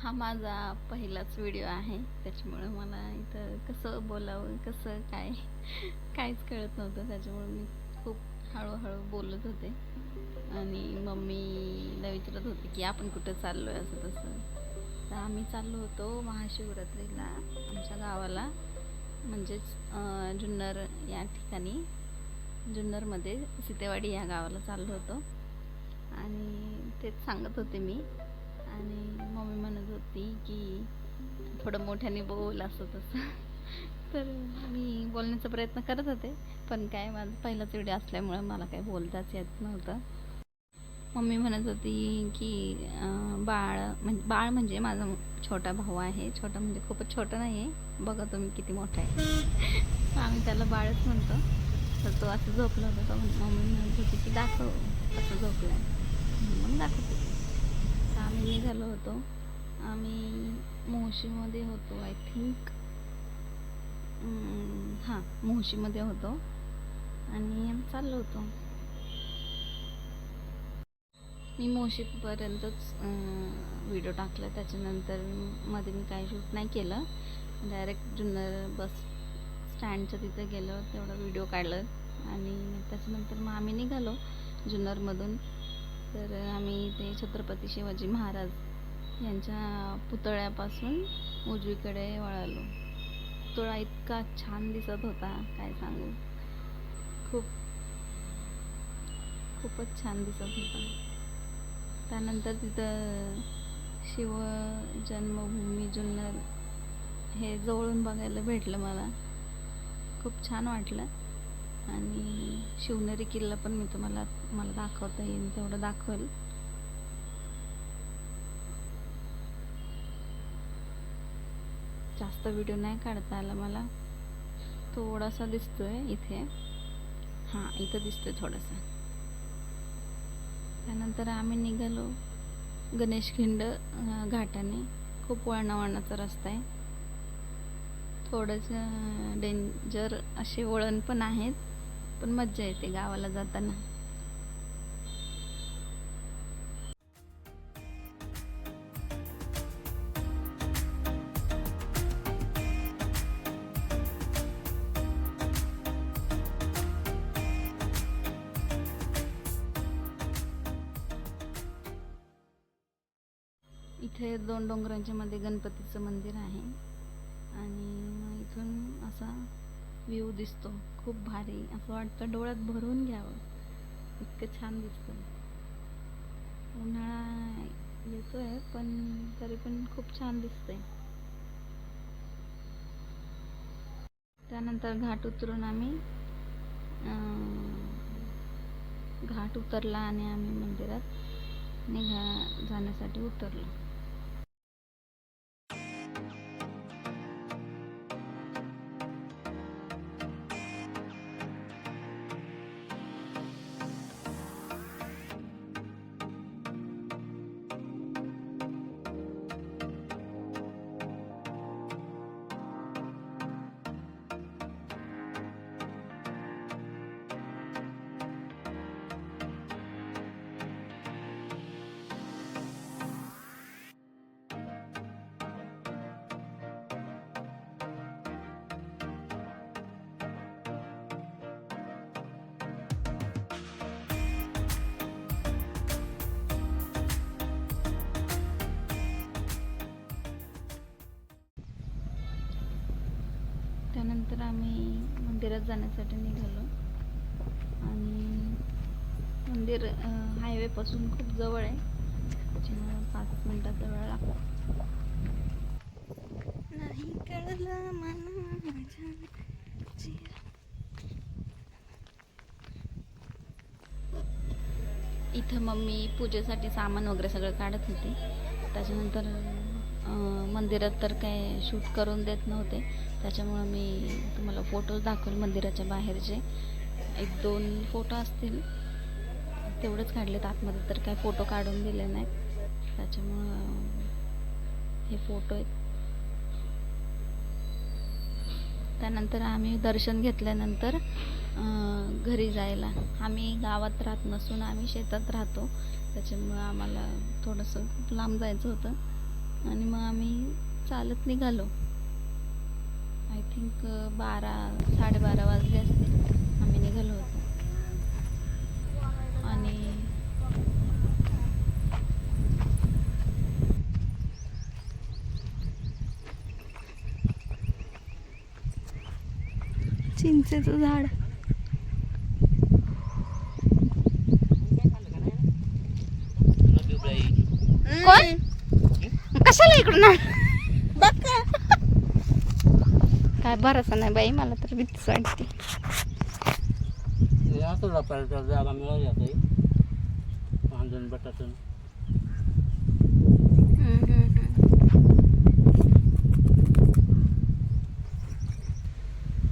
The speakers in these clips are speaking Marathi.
हा माझा पहिलाच व्हिडिओ आहे. त्याच्यामुळं मला इथं कसं बोलावं कसं काय काहीच कळत नव्हतं. त्याच्यामुळे मी खूप हळूहळू बोलत होते. आणि मम्मीला विचारत होते की आपण कुठं चाललो आहे असं तसं. तर आम्ही चाललो होतो महाशिवरात्रीला आमच्या गावाला. म्हणजेच जुन्नर या ठिकाणी. जुन्नरमध्ये सीतेवाडी या गावाला चाललो होतो. आणि तेच सांगत होते मी. आणि मम्मी म्हणत होती की थोडं मोठ्याने बोल असं तसं. तर मी बोलण्याचा प्रयत्न करत होते पण काय माझा पहिलाच व्हिडिओ असल्यामुळं मला काय बोलताच येत नव्हतं. मम्मी म्हणत होती की बाळ म्हणजे बाळ म्हणजे माझा छोटा भाऊ आहे. छोटा म्हणजे खूपच छोटा नाही आहे बघा तुम्ही किती मोठा आहे. आम्ही त्याला बाळच म्हणतो. तर तो असं झोपला होता. तर मम्मी म्हणत होती की दाखव असं झोपला आहे म्हणून दाखवते. निघालो होतो. आम्ही मोशीमध्ये होतो आय थिंक हां मोशीमध्ये होतो. आणि चाललो होतो. मी मोशीपर्यंतच व्हिडिओ टाकला. त्याच्यानंतरमध्ये मी काही शूट नाही केलं. डायरेक्ट जुन्नर बस स्टँडच्या तिथे गेलो तेवढा व्हिडिओ काढलं. आणि त्याच्यानंतर मग आम्ही निघालो जुन्नरमधून. तर आम्ही ते छत्रपती शिवाजी महाराज यांच्या पुतळ्यापासून उजवीकडे वळालो. पुतळा इतका छान दिसत होता काय सांगू. खूप खूपच छान दिसत होता. त्यानंतर तिथं शिव जन्मभूमी जुन्नर हे जवळून बघायला भेटलं मला. खूप छान वाटलं. आणि शिवनेरी किल्ला पण मी तुम्हाला मला दाखवता येईल तेवढं दाखवेल. जास्त व्हिडिओ नाही काढता आला मला. थोडासा दिसतोय इथे. हां इथं दिसतोय थोडासा. त्यानंतर आम्ही निघालो गणेशखिंड घाटाने. खूप वळणावळणाचा रस्ता आहे. थोडंसं डेंजर असे वळण पण आहेत. पण मज्जा येते गावाला जाताना. इथे दोन डोंगरांच्या मध्ये गणपतीचं मंदिर आहे. आणि इथून असा व्ह्यू दिसतो. खूप भारी. असं वाटतं डोळ्यात भरून घ्यावं. इतकं छान दिसतं. उन्हाळा येतोय पण तरी पण खूप छान दिसतंय. त्यानंतर घाट उतरून आम्ही अं, घाट उतरला आणि आम्ही मंदिरात निघा जाण्यासाठी उतरलो. त्यानंतर आम्ही मंदिरात जाण्यासाठी निघालो. आणि मंदिर हायवेपासून खूप जवळ आहे. त्याच्यामुळं पाच मिनिटाचा वेळ लागतो. नाही कळलं मला माझ्या इथं मम्मी पूजेसाठी सामान वगैरे सगळं काढत होती. त्याच्यानंतर मंदिरात तर काय शूट करून देत नव्हते. त्याच्यामुळं मी तुम्हाला फोटोज दाखवेल मंदिराच्या बाहेरचे. एक दोन फोटो असतील. तेवढंच काढलेत. आतमध्ये तर काय फोटो काढून दिले नाहीत त्याच्यामुळं हे फोटो आहेत. त्यानंतर आम्ही दर्शन घेतल्यानंतर घरी जायला. आम्ही गावात राहत नसून आम्ही शेतात राहतो. त्याच्यामुळं आम्हाला थोडंसं लांब जायचं होतं. आणि मग आम्ही चालत निघालो. आय थिंक बारा साडेबारा वाजले असते आम्ही निघालो होतो. आणि चिंचेचं झाड. कोण? इकडून? काय भरोसा नाही बाई मला तर भीतीच वाटते जागा मिळाली आता ही. बटाटन.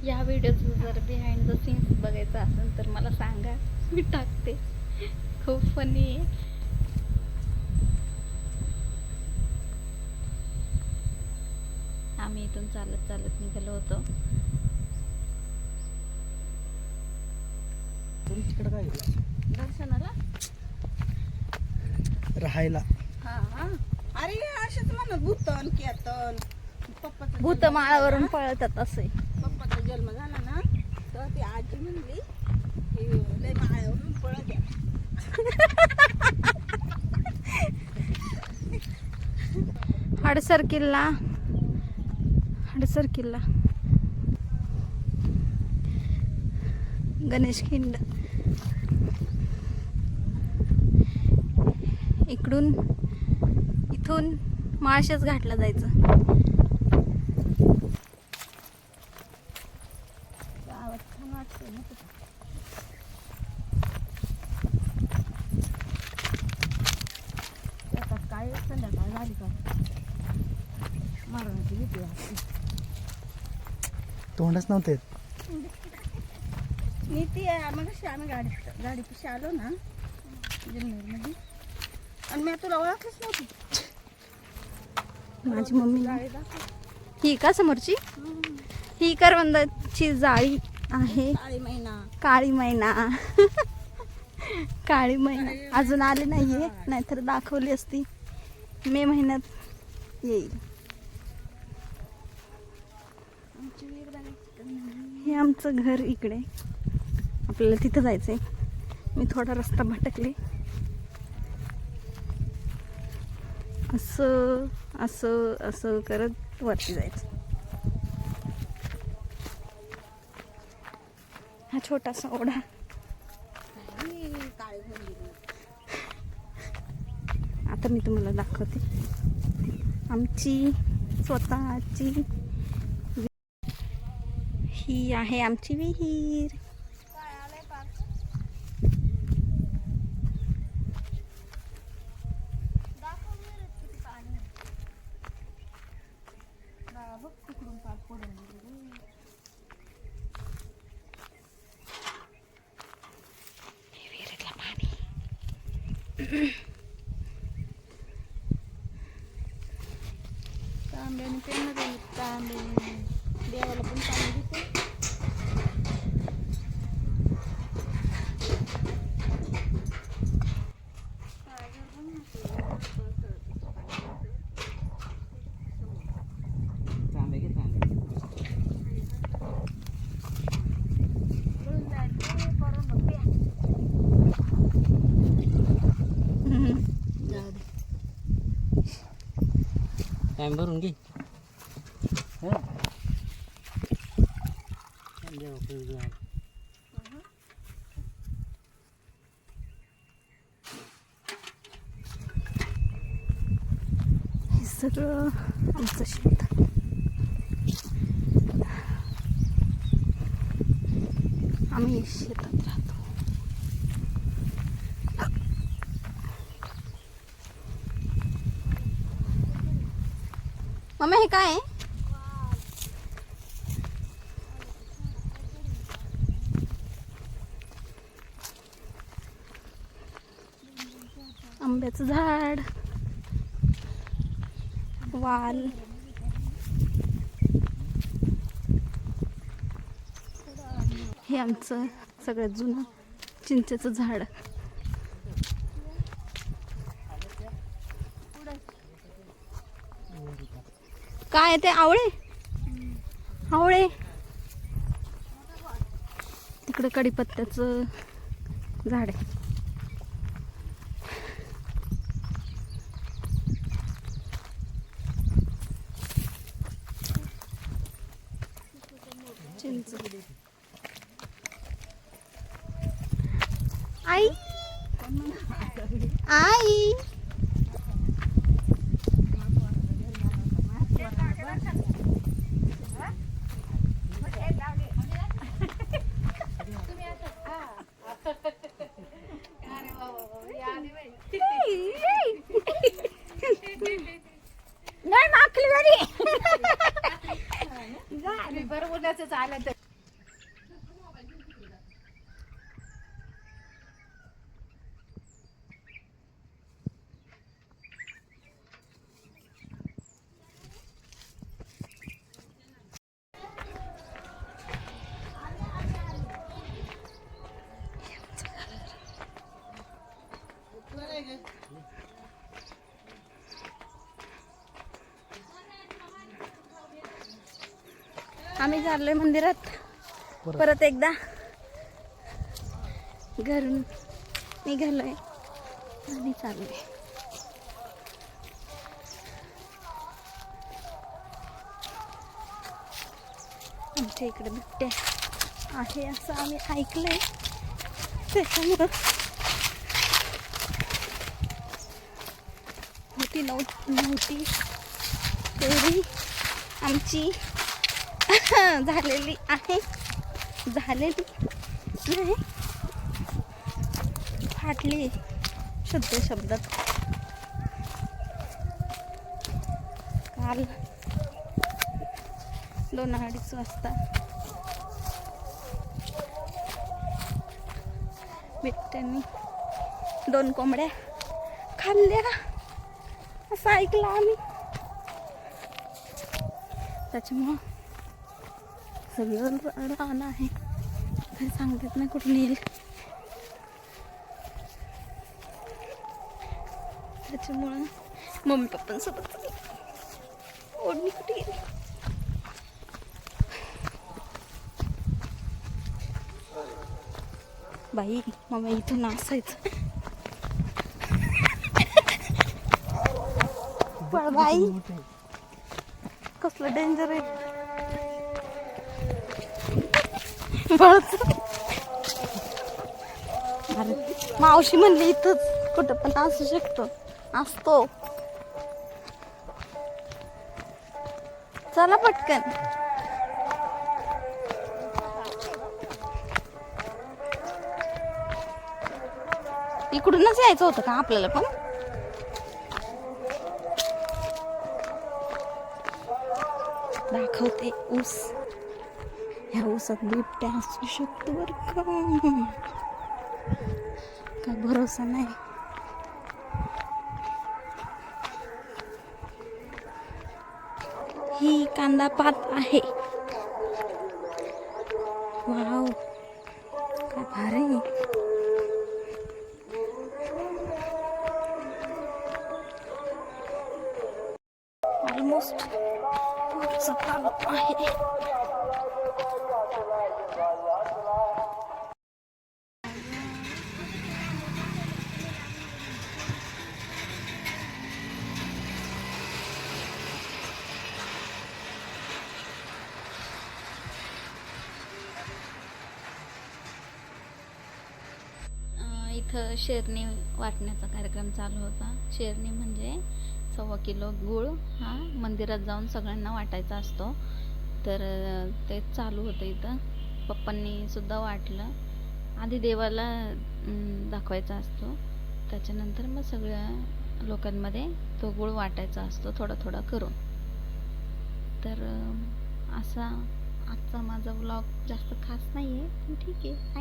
या व्हिडिओचं जर बिहाइंड द सीन्स बघायचं असेल तर मला सांगा मी टाकते खूप फनी आहे आम्ही इथून चालत चालत निघालो होतो. तिकडे काय दर्शनाला? राहायला. अरे असेच म्हणत भूतन केतन. पप्पाचा भूत माळावरून पळतात असे. पप्पाचा जन्म झाला ना? तर ती आजी म्हणली की लय माळ्यावरून पळत या हडसर किल्ला. हडसर किल्ला गणेश खिंड. इकडून इथून माळशेच घाटला जायचं. गावात ना काय संध्याकाळ झाली का? मारण्याची भीती वाटते. तोंडच नव्हते. मी ती मग आम्ही गाडी गाडी पिशी आलो ना जुन्नरमध्ये आणि मी तुला ओळखलंच नव्हती. माझी मम्मी गाडी दाखव. ही का समोरची? ही करवंदाची जाळी आहे. काळी महिना काळी मैना. काळी मैना. अजून आली नाहीये नाहीतर दाखवली असती. मे महिन्यात येईल आमची वीर बघायची हे आमचं घर इकडे. आपल्याला तिथं जायचंय. मी थोडा रस्ता भटकले. असं असं असं करत वरती जायचं. हा छोटासा ओढा. काळी आता मी तुम्हाला दाखवते. आमची स्वतःची ही आहे आमची विहीर. काय आलंय पार दाखव विहिरीत किती पाणी आहे. बाळा बघ तिकडून पार पडून गेली रे. विहिरीतलं पाणी तांब्याने पेन तांबे देवाला पण पाणी देते तांबे घे तांबे टाइम भरून घे हं? देवा, please जा. हे सगळं आमचं शेत आम्ही शेतात राहतो मम्मी हे काय? आंब्याचं झाड वाल. हे आमचं सगळ्यात जुनं चिंचेचं झाड. काय ते? आवळे? आवळे. तिकडे कडीपत्त्याचं झाड आहे. आई. आई नाही माखली बरी बरं उन्हाचं आलं तर आम्ही चाललोय मंदिरात. परत एकदा घरून निघालोय. आणि चाललोय. आमच्या इकडे बिबट्या आहे असं आम्ही ऐकलंय. त्याच्यामुळं होती नव्हती नव्हती तेवढी आमची झालेली आहे. झालेली नाही. फाटली शुद्ध शब्दात काल दोन अडीच वाजता बिबट्यांनी दोन कोंबड्या खाल्ल्या. असं ऐकलं आम्ही. त्याच्यामुळं सगळं राहणं आहे. काही सांगतात नाही कुठून येईल. त्याच्यामुळं मम्मी पप्पांसोबत चालली. ओढणी कुठे गेली? बाई मग इथून असायचं पण बाई कसलं डेंजर आहे. बळच अरे मावशी म्हणली इथंच कुठं पण असू शकतो. असतो. चला पटकन. इकडूनच यायचं होतं का आपल्याला पण? दाखवते ऊस. ह्या ऊसात बिबट्या असू शकतो बर का काय भरोसा नाही ही कांदा पात आहे वाव काय भारी ऑलमोस्ट आलो आहे शेरणी वाटण्याचा कार्यक्रम चालू होता. शेरणी म्हणजे सव्वा किलो गूळ हा मंदिरात जाऊन सगळ्यांना वाटायचा असतो. तर ते चालू होतं इथं. पप्पांनी सुद्धा वाटलं. आधी देवाला दाखवायचा असतो. त्याच्यानंतर मग सगळ्या लोकांमध्ये तो गूळ वाटायचा असतो थोडा थोडा करून. तर असा आजचा माझा व्लॉग जास्त खास नाही आहे पण ठीक आहे.